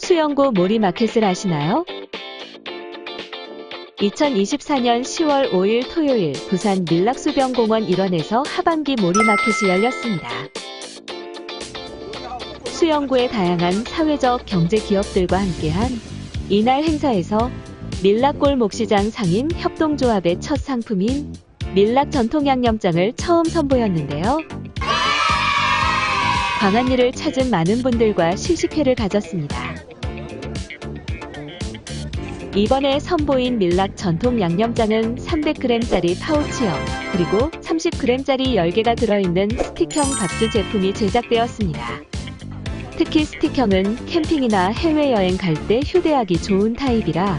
수영구 모리마켓을 아시나요? 2024년 10월 5일 토요일 부산 밀락수변공원 일원에서 하반기 모리마켓이 열렸습니다. 수영구의 다양한 사회적 경제 기업들과 함께한 이날 행사에서 밀락골 목시장 상인 협동조합의 첫 상품인 밀락 전통 양념장을 처음 선보였는데요. 광안리를 찾은 많은 분들과 시식회를 가졌습니다. 이번에 선보인 밀락 전통 양념장은 300g짜리 파우치형, 그리고 30g짜리 10개가 들어있는 스틱형 박스 제품이 제작되었습니다. 특히 스틱형은 캠핑이나 해외여행 갈 때 휴대하기 좋은 타입이라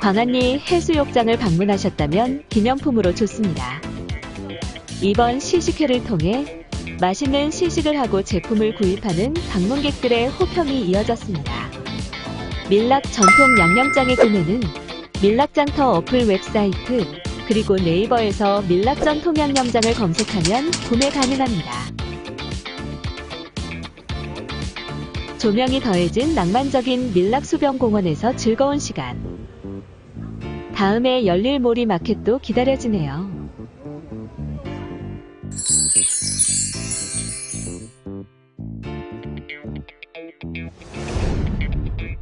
광안리 해수욕장을 방문하셨다면 기념품으로 좋습니다. 이번 시식회를 통해 맛있는 시식을 하고 제품을 구입하는 방문객들의 호평이 이어졌습니다. 밀락 전통 양념장의 구매는 밀락장터 어플 웹사이트 그리고 네이버에서 밀락 전통 양념장을 검색하면 구매 가능합니다. 조명이 더해진 낭만적인 밀락 수변공원에서 즐거운 시간. 다음에 열릴 모리 마켓도 기다려지네요. 음.